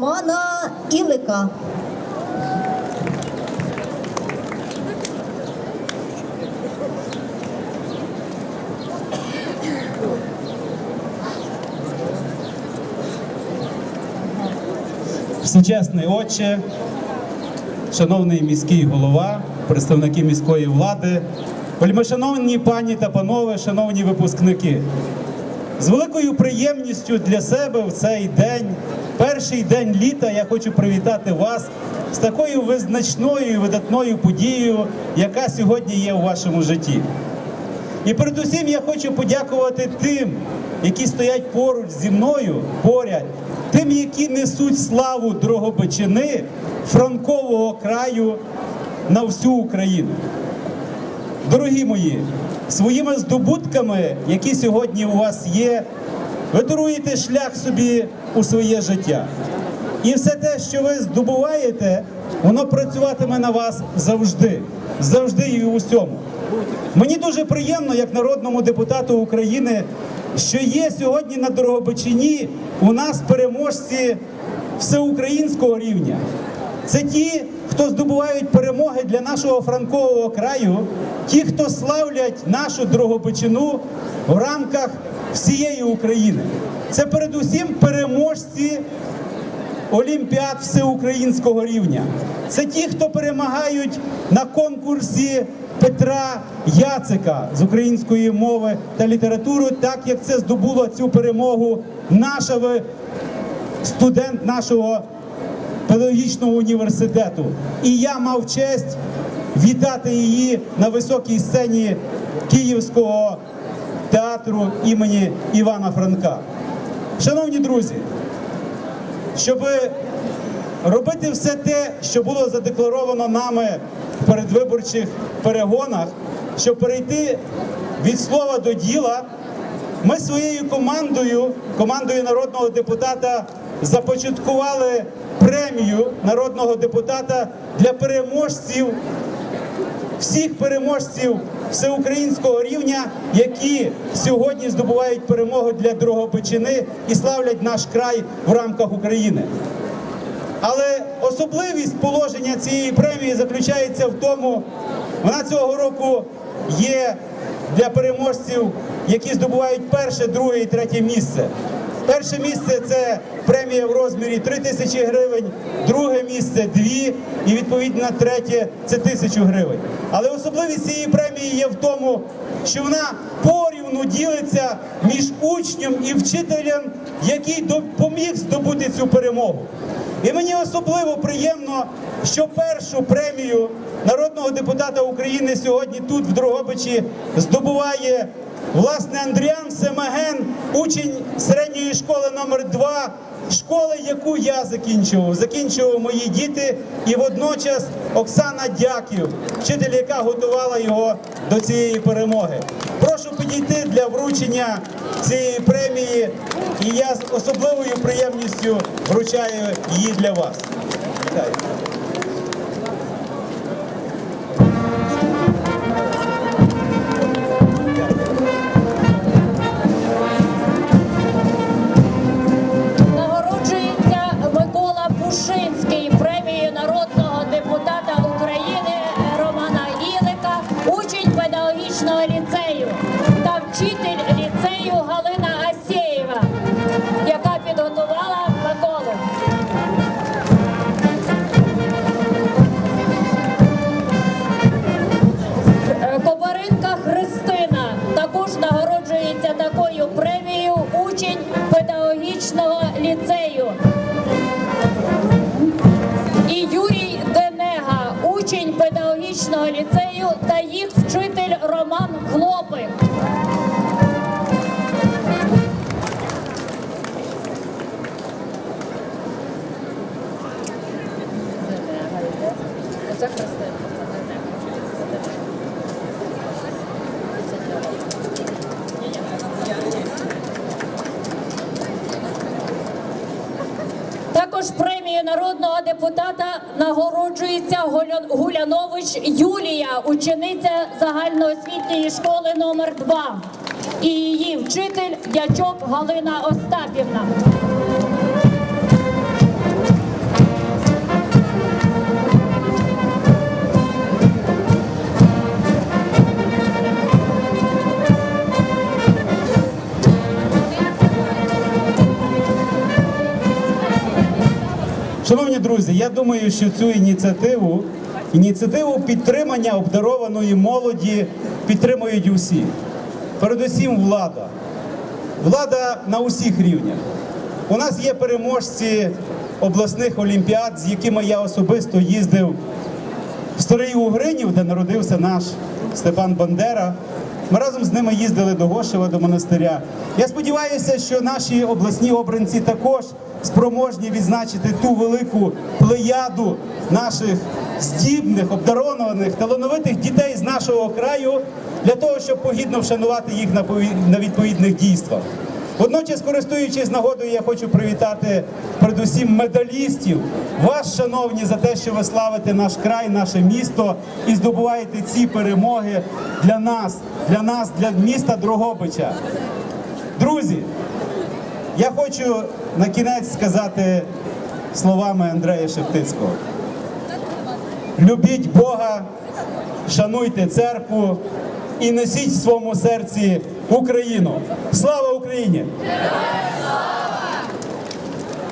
Романа Ілика. Всечесний отче, шановний міський голова, представники міської влади, вельмишановні пані та панове, шановні випускники. З великою приємністю для себе в цей день, перший день літа, я хочу привітати вас з такою визначною і видатною подією, яка сьогодні є у вашому житті. І передусім я хочу подякувати тим, які стоять поруч зі мною, поряд, тим, які несуть славу Дрогобичини, Франкового краю на всю Україну. Дорогі мої, своїми здобутками, які сьогодні у вас є, ви даруєте шлях собі у своє життя. І все те, що ви здобуваєте, воно працюватиме на вас завжди, завжди і у всьому. Мені дуже приємно, як народному депутату України, що є сьогодні на Дорогобичині у нас переможці всеукраїнського рівня. Це ті, хто здобувають перемоги для нашого франкового краю, ті, хто славлять нашу Дрогобичину в рамках всієї України. Це передусім переможці олімпіад всеукраїнського рівня. Це ті, хто перемагають на конкурсі Петра Яцика з української мови та літератури, так як це здобуло цю перемогу наша студент нашого педагогічного університету. І я мав честь вітати її на високій сцені Київського театру імені Івана Франка. Шановні друзі, щоб робити все те, що було задекларовано нами в передвиборчих перегонах, щоб перейти від слова до діла, ми своєю командою, командою народного депутата, започаткували премію народного депутата для переможців всіх переможців всеукраїнського рівня, які сьогодні здобувають перемогу для Дрогобичини і славлять наш край в рамках України. Але особливість положення цієї премії заключається в тому, вона цього року є для переможців, які здобувають перше, друге і третє місце. Перше місце це премія в розмірі 3 тисячі гривень, друге місце 2 і відповідно третє це тисячу гривень. Але особливість цієї премії є в тому, що вона порівну ділиться між учнем і вчителем, який допоміг здобути цю перемогу. І мені особливо приємно, що першу премію народного депутата України сьогодні тут, в Дрогобичі, здобуває власне Андріан Семаген, учень середньої школи номер 2 школи, яку я закінчував. Закінчував мої діти, і водночас Оксана Дяків, вчитель, яка готувала його до цієї перемоги. Прошу підійти для вручення цієї премії, і я з особливою приємністю вручаю її для вас. Вітаю. Ліцею та їх вчитель Роман Хлопик. Також премією народного депутата нагороджується Гулянович Юлія, учениця загальноосвітньої школи номер 2 і її вчитель дячок Галина Остапівна. Друзі, я думаю, що цю ініціативу, ініціативу підтримання обдарованої молоді підтримують усі. Передусім влада. Влада на усіх рівнях. У нас є переможці обласних олімпіад, з якими я особисто їздив в Старий Угринів, де народився наш Степан Бандера. Ми разом з ними їздили до Гошева, до монастиря. Я сподіваюся, що наші обласні обранці також спроможні відзначити ту велику плеяду наших здібних, обдарованих, талановитих дітей з нашого краю для того, щоб погідно вшанувати їх на пові- відповідних дійствах. Водночас, користуючись нагодою, я хочу привітати передусім медалістів, вас, шановні, за те, що ви славите наш край, наше місто і здобуваєте ці перемоги для нас, для нас, для міста Дрогобича. Друзі, я хочу на кінець сказати словами Андрея Шептицького. Любіть Бога, шануйте церкву і несіть в своєму серці Україну. Слава Україні!